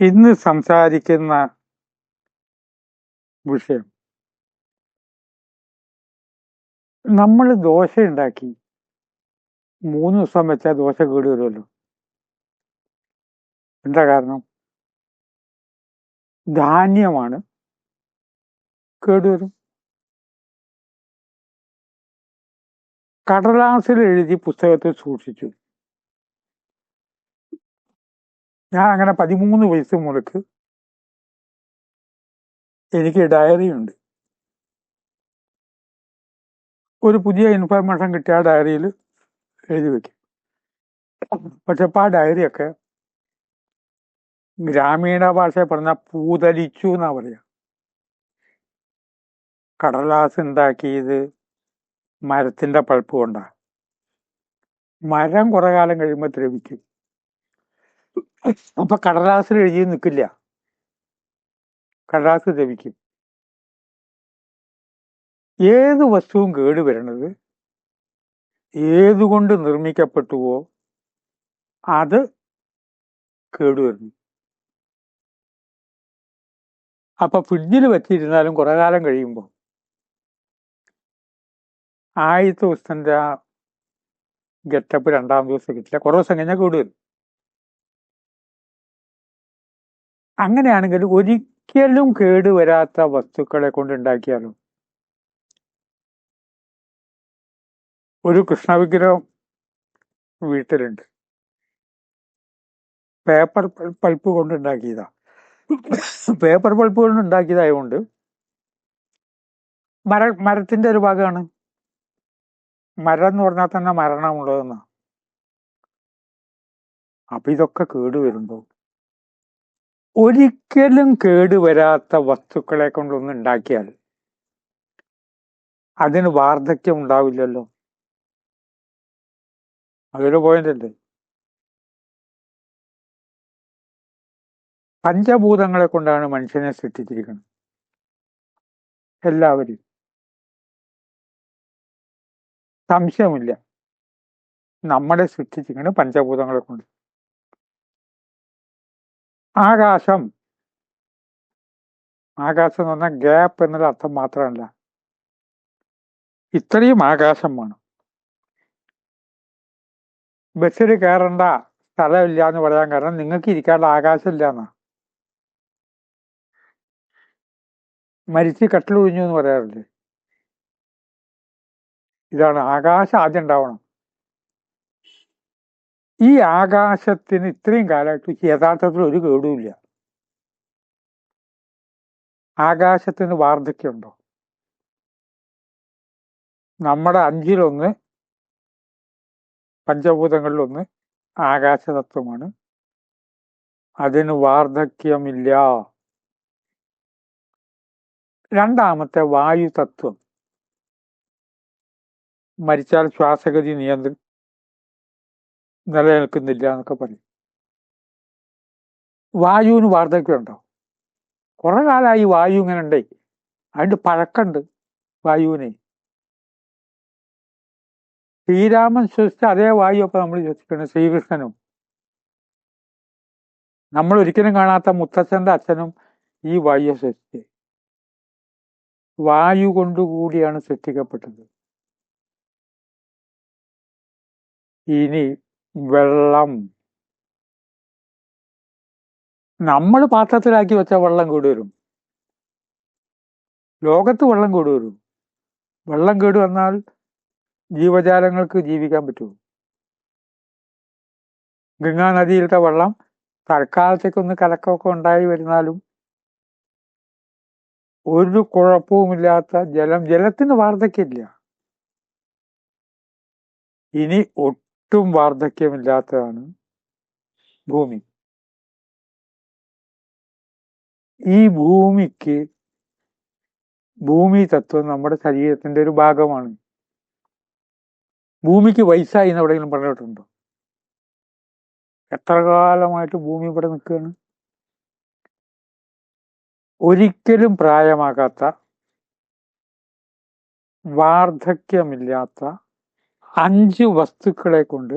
ഇന്ന് സംസാരിക്കുന്ന വിഷയം. നമ്മൾ ദോശ ഉണ്ടാക്കി. മൂന്ന് ദിവസം വെച്ചാൽ ദോശ കേട് വരുമല്ലോ. എന്താ കാരണം? ധാന്യമാണ് കേടുവരും കടലാസിൽ എഴുതി പുസ്തകത്തിൽ സൂക്ഷിച്ചു. ഞാൻ അങ്ങനെ പതിമൂന്ന് വയസ്സ് മുതൽക്ക് എനിക്ക് ഡയറി ഉണ്ട്. ഒരു പുതിയ ഇൻഫർമേഷൻ കിട്ടിയ ഡയറിയിൽ എഴുതി വെക്കും. പക്ഷെ ഇപ്പം ആ ഡയറിയൊക്കെ ഗ്രാമീണ ഭാഷ പറഞ്ഞ പൂതലിച്ചു എന്നാ പറയാ. കടലാസ് ഉണ്ടാക്കിയത് മരത്തിന്റെ പൾപ്പ് കൊണ്ടാ. മരം കുറെ കാലം കഴിയുമ്പോൾ ദ്രവിക്കും. അപ്പൊ കടലാസിൽ എഴുതി നിൽക്കില്ല കടലാസ് ദ്രവിക്കും ഏത് വസ്തുവും കേടുവരണത് ഏതുകൊണ്ട് നിർമ്മിക്കപ്പെട്ടുവോ അത് കേടുവരുന്നു അപ്പൊ ഫ്രിഡ്ജിൽ വെച്ചിരുന്നാലും കുറെ കാലം കഴിയുമ്പോൾ ആദ്യത്തെ ദിവസത്തിന്റെ ഗെറ്റപ്പ് രണ്ടാം ദിവസം കിട്ടില്ല. കുറേ ദിവസം കഴിഞ്ഞാൽ കേടുവരും അങ്ങനെയാണെങ്കിൽ ഒരിക്കലും കേടുവരാത്ത വസ്തുക്കളെ കൊണ്ട് ഒരു കൃഷ്ണവിഗ്രഹം വീട്ടിലുണ്ട്. പേപ്പർ പൾപ്പ് കൊണ്ട് ഉണ്ടാക്കിയതാ. പേപ്പർ പൾപ്പ് കൊണ്ട് ഉണ്ടാക്കിയതായതുകൊണ്ട് മര മരത്തിന്റെ ഒരു ഭാഗമാണ്. മരം എന്ന് പറഞ്ഞാൽ തന്നെ മരണമുള്ളതെന്നാ. അപ്പൊ ഇതൊക്കെ കേടുവരുമ്പോ ഒരിക്കലും കേടുവരാത്ത വസ്തുക്കളെ കൊണ്ടൊന്ന് ഉണ്ടാക്കിയാൽ അതിന് വാർദ്ധക്യം ഉണ്ടാവില്ലല്ലോ. അതൊരു പോയിന്റ് അല്ലേ? പഞ്ചഭൂതങ്ങളെ കൊണ്ടാണ് മനുഷ്യനെ സൃഷ്ടിച്ചിരിക്കുന്നത്. എല്ലാവരും. സംശയമില്ല നമ്മളെ സൃഷ്ടിച്ചിരിക്കുന്നത് പഞ്ചഭൂതങ്ങളെ കൊണ്ട് ആകാശം. ആകാശം എന്ന് പറഞ്ഞാൽ ഗ്യാപ്പ് എന്നുള്ള അർത്ഥം മാത്രമല്ല. ഇത്രയും ആകാശം വേണം. ബസ്സിൽ കയറേണ്ട സ്ഥലമില്ല എന്ന് പറയാൻ കാരണം നിങ്ങൾക്ക് ഇരിക്കാനുള്ള ആകാശം ഇല്ല എന്നാ. മരിച്ച് കട്ടിലൊഴിഞ്ഞു എന്ന് പറയാറില്ലേ? ഇതാണ് ആകാശം ആദ്യം ഉണ്ടാവണം. ഈ ആകാശത്തിന് ഇത്രയും കാലമായിട്ട് യഥാർത്ഥത്തിൽ ഒരു കേടുമില്ല. ആകാശത്തിന് വാർദ്ധക്യമുണ്ടോ? നമ്മുടെ അഞ്ചിലൊന്ന് പഞ്ചഭൂതങ്ങളിലൊന്ന് ആകാശതത്വമാണ്. അതിന് വാർദ്ധക്യമില്ല. രണ്ടാമത്തെ വായു തത്വം മരിച്ചാൽ ശ്വാസഗതി നിയന്ത്രി നിലനിൽക്കുന്നില്ല എന്നൊക്കെ പറയും. വായുവിന് വാർദ്ധക്യമുണ്ടോ? കുറെ കാലമായി വായു ഇങ്ങനെ ഉണ്ടേ. അതിന്റെ പഴക്കമുണ്ട് വായുവിനെ. ശ്രീരാമൻ ശ്വസിച്ച അതേ വായു അപ്പൊ നമ്മൾ ശ്വസിക്കണം ശ്രീകൃഷ്ണനും. നമ്മൾ ഒരിക്കലും കാണാത്ത മുത്തച്ഛന്റെ അച്ഛനും ഈ വായു ശ്വസിച്ച് വായു കൊണ്ടുകൂടിയാണ് സൃഷ്ടിക്കപ്പെട്ടത്. ഇനി വെള്ളം. നമ്മൾ പാത്രത്തിലാക്കി വെച്ച വെള്ളം കൂടി വരും ലോകത്ത് വെള്ളം കൂടി വരും വെള്ളം കേട് വന്നാൽ ജീവജാലങ്ങൾക്ക് ജീവിക്കാൻ പറ്റുമോ ഗംഗാ നദിയിലത്തെ വെള്ളം തൽക്കാലത്തേക്കൊന്ന് കലക്കമൊക്കെ ഉണ്ടായി വരുന്നാലും ഒരു കുഴപ്പവുമില്ലാത്ത ജലം ജലത്തിന് വാർദ്ധക്യമില്ല. ഇനി ഒട്ടും വാർദ്ധക്യമില്ലാത്തതാണ് ഭൂമി. ഈ ഭൂമിക്ക് ഭൂമി തത്വം നമ്മുടെ ശരീരത്തിന്റെ ഒരു ഭാഗമാണ്. ഭൂമിക്ക് വയസ്സായി എന്ന് എവിടെയെങ്കിലും പറഞ്ഞിട്ടുണ്ടോ? എത്ര കാലമായിട്ട് ഭൂമി ഇവിടെ നിൽക്കുകയാണ്? ഒരിക്കലും പ്രായമാകാത്ത വാർദ്ധക്യമില്ലാത്ത അഞ്ച് വസ്തുക്കളെ കൊണ്ട്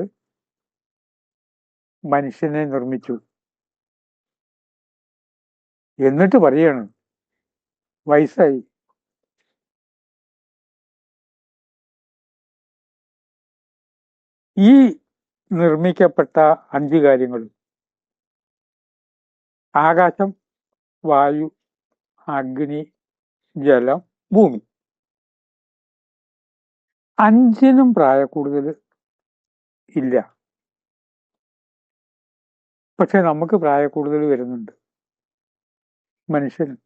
മനുഷ്യനെ നിർമ്മിച്ചു. എന്നിട്ട് പറയാണ് വയസ്സായി. ഈ നിർമ്മിക്കപ്പെട്ട അഞ്ച് കാര്യങ്ങൾ ആകാശം വായു അഗ്നി ജലം ഭൂമി. അഞ്ചിനും പ്രായ കൂടുതൽ ഇല്ല. പക്ഷെ നമുക്ക് പ്രായ കൂടുതൽ വരുന്നുണ്ട്. മനുഷ്യന്.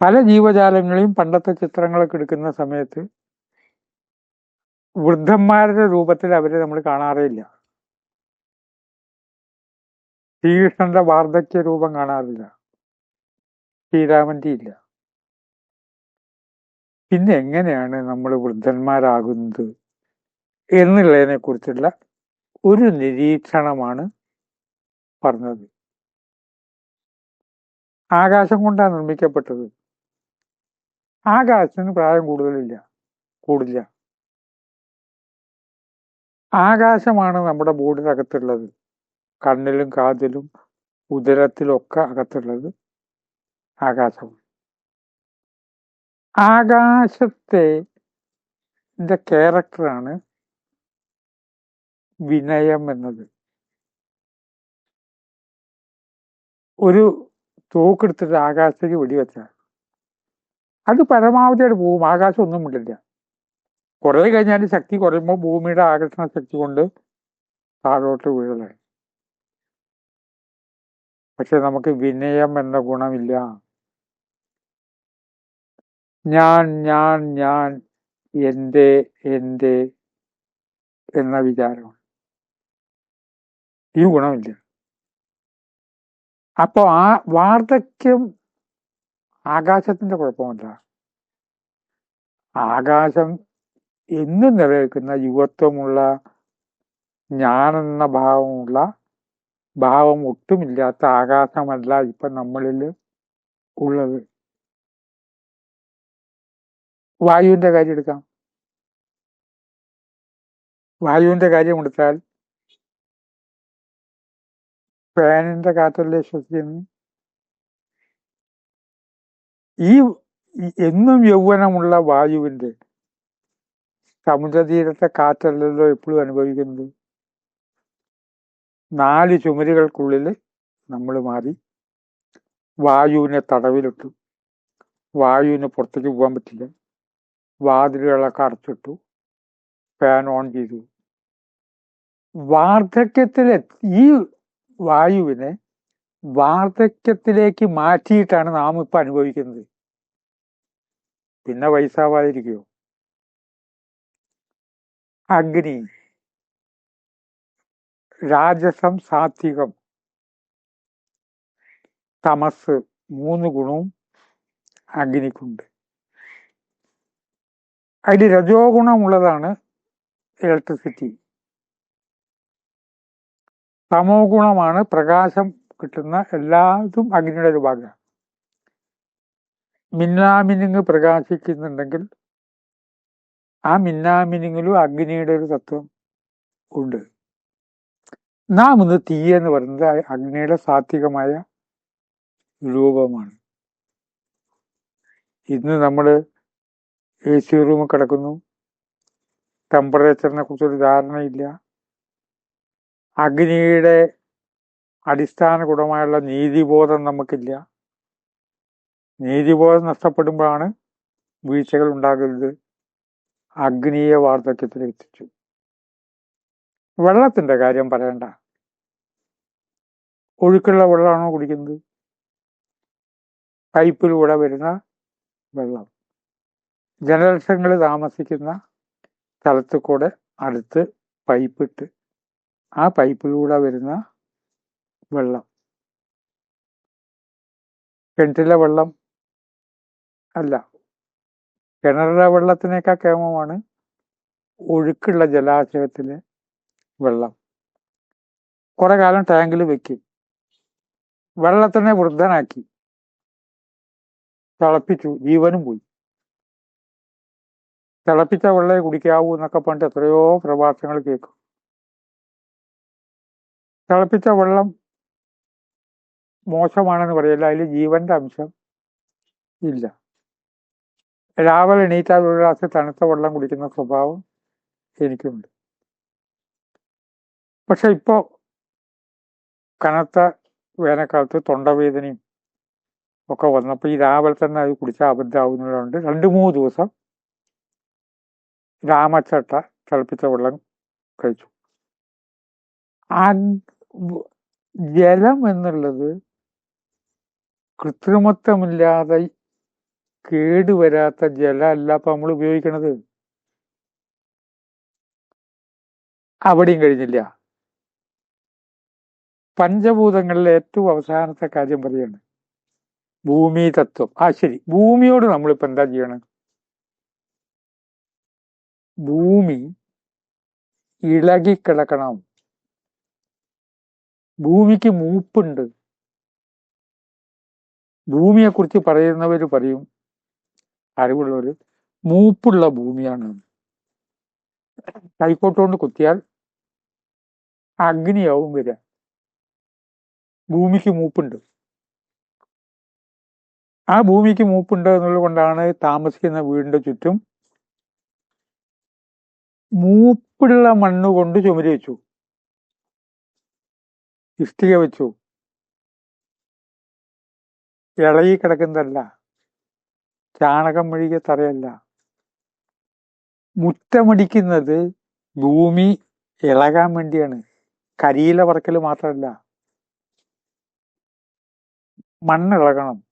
പല ജീവജാലങ്ങളെയും പണ്ടത്തെ ചിത്രങ്ങളൊക്കെ എടുക്കുന്ന സമയത്ത് വൃദ്ധന്മാരുടെ രൂപത്തിൽ അവരെ നമ്മൾ കാണാറേയില്ല ശ്രീകൃഷ്ണന്റെ വാർദ്ധക്യ രൂപം കാണാറില്ല. ശ്രീരാമന്റെ ഇല്ല. പിന്നെ എങ്ങനെയാണ് നമ്മൾ വൃദ്ധന്മാരാകുന്നത് എന്നുള്ളതിനെ കുറിച്ചുള്ള ഒരു നിരീക്ഷണമാണ് പറഞ്ഞത്. ആകാശം കൊണ്ടാണ് നിർമ്മിക്കപ്പെട്ടത്. ആകാശത്തിന് പ്രായം കൂടുതലില്ല കൂടില്ല. ആകാശമാണ് നമ്മുടെ ബോഡിനകത്തുള്ളത് കണ്ണിലും കാതിലും ഉദരത്തിലും ഒക്കെ അകത്തുള്ളത് ആകാശം ആകാശത്തെ ക്യാരക്ടറാണ് വിനയം എന്നത്. ഒരു തോക്കെടുത്തിട്ട് ആകാശത്തേക്ക് വെടിവെച്ചാൽ അത് പരമാവധിയായിട്ട് പോവും ആകാശം ഒന്നും മിണ്ടില്ല. കുറെ കഴിഞ്ഞാൽ ശക്തി കുറയുമ്പോൾ ഭൂമിയുടെ ആകർഷണ ശക്തി കൊണ്ട് താഴോട്ട് വീഴലാണ് പക്ഷെ നമുക്ക് വിനയം എന്ന ഗുണമില്ല. ഞാൻ ഞാൻ ഞാൻ എന്റെ എന്റെ എന്ന വിചാരമാണ്. ഈ ഗുണമില്ല. അപ്പോ ആ വാർദ്ധക്യം ആകാശത്തിന്റെ കുഴപ്പമല്ല ആകാശം എന്നും നിലനിൽക്കുന്ന യുവത്വമുള്ള ഞാനെന്ന ഭാവമുള്ള ഭാവം ഒട്ടുമില്ലാത്ത ആകാശമല്ല ഇപ്പം നമ്മളിൽ ഉള്ളത്. വായുവിന്റെ കാര്യം എടുക്കാം. വായുവിന്റെ കാര്യം എടുത്താൽ ഫാനിന്റെ കാറ്റല്ലേ ശ്വസിക്കുന്നു. ഈ എന്നും യൗവനമുള്ള വായുവിന്റെ സമുദ്രതീരത്തെ കാറ്റല്ലല്ലോ എപ്പോഴും അനുഭവിക്കുന്നത്? നാല് ചുമരുകൾക്കുള്ളിൽ നമ്മൾ മാറി വായുവിനെ തടവിലിട്ടു. വായുവിന് പുറത്തേക്ക് പോകാൻ പറ്റില്ല. വാതിലുകളൊക്കെ അടച്ചിട്ടു. ഫാൻ ഓൺ ചെയ്തു. വാർദ്ധക്യത്തിൽ ഈ വായുവിനെ വാർദ്ധക്യത്തിലേക്ക് മാറ്റിയിട്ടാണ് നാം ഇപ്പൊ അനുഭവിക്കുന്നത്. പിന്നെ വയസ്സാവാതിരിക്കുമോ അഗ്നി. രാജസം സാത്വികം. തമസ്. മൂന്ന് ഗുണവും അഗ്നിക്കുണ്ട്. അതിൽ രജോ ഗുണമുള്ളതാണ് ഇലക്ട്രിസിറ്റി തമോ ഗുണമാണ് പ്രകാശം കിട്ടുന്ന എല്ലാതും അഗ്നിയുടെ ഒരു ഭാഗമാണ്. മിന്നാമിനിങ് പ്രകാശിക്കുന്നുണ്ടെങ്കിൽ ആ മിന്നാമിനിങ്ങിലും അഗ്നിയുടെ ഒരു തത്വം ഉണ്ട്. നാം ഇന്ന് തീ എന്ന് പറയുന്നത് അഗ്നിയുടെ സാത്വികമായ രൂപമാണ്. ഇന്ന് നമ്മൾ എ സി റൂമിൽ കിടക്കുന്നു. ടെമ്പറേച്ചറിനെ കുറിച്ചൊരു ധാരണയില്ല. അഗ്നിയുടെ അടിസ്ഥാന ഗുണമായുള്ള നീതിബോധം നമുക്കില്ല. നീതിബോധം നഷ്ടപ്പെടുമ്പോഴാണ് വീഴ്ചകൾ ഉണ്ടാകരുത് അഗ്നിയെ വാർദ്ധക്യത്തിൽ എത്തിച്ചു വെള്ളത്തിന്റെ കാര്യം പറയണ്ട. ഒഴുക്കുള്ള വെള്ളമാണോ കുടിക്കുന്നത്? പൈപ്പിലൂടെ വരുന്ന വെള്ളം. ജനലക്ഷങ്ങൾ താമസിക്കുന്ന സ്ഥലത്ത് കൂടെ അടുത്ത് പൈപ്പിട്ട് ആ പൈപ്പിലൂടെ വരുന്ന വെള്ളം. കിണറ്റിലെ വെള്ളം അല്ല. കിണറിലെ വെള്ളത്തിനേക്കാൾ കേമമാണ് ഒഴുക്കുള്ള ജലാശയത്തിലെ വെള്ളം. കുറെ കാലം ടാങ്കിൽ വെക്കും. വെള്ളത്തിനെ വൃദ്ധനാക്കി. തിളപ്പിച്ചു. ജീവനും പോയി. തിളപ്പിച്ച വെള്ളമേ കുടിക്കാവൂ എന്നൊക്കെ പറഞ്ഞിട്ട് എത്രയോ പ്രഭാഷണങ്ങൾ കേൾക്കും. തിളപ്പിച്ച വെള്ളം മോശമാണെന്ന് പറയില്ല അതിൽ ജീവന്റെ അംശം ഇല്ല. രാവിലെ എണീറ്റാൽ ഒരു ഗ്ലാസ് തണുത്ത വെള്ളം കുടിക്കുന്ന സ്വഭാവം എനിക്കുണ്ട്. പക്ഷെ ഇപ്പോ കനത്ത വേനൽക്കാലത്ത് തൊണ്ടവേദനയും ഒക്കെ വന്നപ്പോൾ ഈ രാവിലെ തന്നെ അത് കുടിച്ചാൽ അബദ്ധമാവുന്നതുകൊണ്ട് രണ്ട് മൂന്ന് ദിവസം രാമച്ചട്ട തിളപ്പിച്ച വെള്ളം കഴിച്ചു. ജലം എന്നുള്ളത് കൃത്രിമത്വമില്ലാതെ കേടുവരാത്ത ജലമല്ല അപ്പൊ നമ്മൾ ഉപയോഗിക്കണത്. അവിടെയും കഴിഞ്ഞില്ല. പഞ്ചഭൂതങ്ങളിലെ ഏറ്റവും അവസാനത്തെ കാര്യം പറയാണ്. ഭൂമി തത്വം. ആ ശരി. ഭൂമിയോട് നമ്മളിപ്പോ എന്താ ചെയ്യണം? ഭൂമി ഇളകിക്കിടക്കണം ഭൂമിക്ക് മൂപ്പുണ്ട്. ഭൂമിയെ കുറിച്ച് പറയുന്നവർ പറയും അറിവുള്ളവർ മൂപ്പുള്ള ഭൂമിയാണ്. കൈക്കോട്ടുകൊണ്ട് കുത്തിയാൽ അഗ്നിയാവും വരിക ഭൂമിക്ക് മൂപ്പുണ്ട്. ആ ഭൂമിക്ക് മൂപ്പുണ്ട് എന്നുള്ളത് കൊണ്ടാണ് താമസിക്കുന്ന വീടിന്റെ ചുറ്റും മൂപ്പുള്ള മണ്ണുകൊണ്ട് ചുമരി വെച്ചു. ഇഷ്ടിക വെച്ചു. ഇളകി കിടക്കുന്നതല്ല. ചാണകം മെഴുകിയ തറയല്ല. മുറ്റമടിക്കുന്നത് ഭൂമി ഇളകാൻ വേണ്ടിയാണ്. കരിയില പറക്കൽ മാത്രമല്ല. മണ്ണിളകണം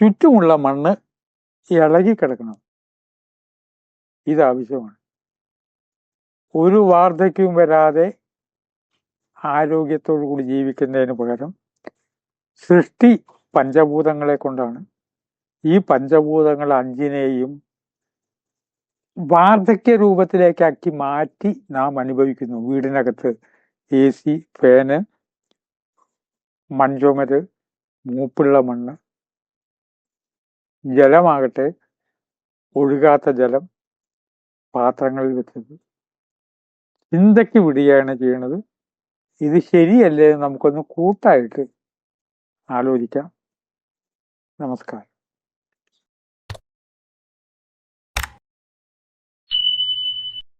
ചുറ്റുമുള്ള മണ്ണ് ഇളകി കിടക്കണം. ഇതാവശ്യമാണ്. ഒരു വാർദ്ധക്യവും വരാതെ ആരോഗ്യത്തോടു കൂടി ജീവിക്കുന്നതിന് പകരം സൃഷ്ടി പഞ്ചഭൂതങ്ങളെ കൊണ്ടാണ്. ഈ പഞ്ചഭൂതങ്ങൾ അഞ്ചിനെയും വാർദ്ധക്യ രൂപത്തിലേക്കാക്കി മാറ്റി നാം അനുഭവിക്കുന്നു. വീടിനകത്ത് എ സി ഫാന് മൺചുമര് മൂപ്പുള്ള മണ്ണ് ജലമാകട്ടെ ഒഴുകാത്ത ജലം പാത്രങ്ങളിൽ വെച്ചത്. ചിന്തയ്ക്ക് വിടുകയാണ് ചെയ്യണത്. ഇത് ശരിയല്ലേ നമുക്കൊന്ന് കൂട്ടായിട്ട് ആലോചിക്കാം. നമസ്കാരം.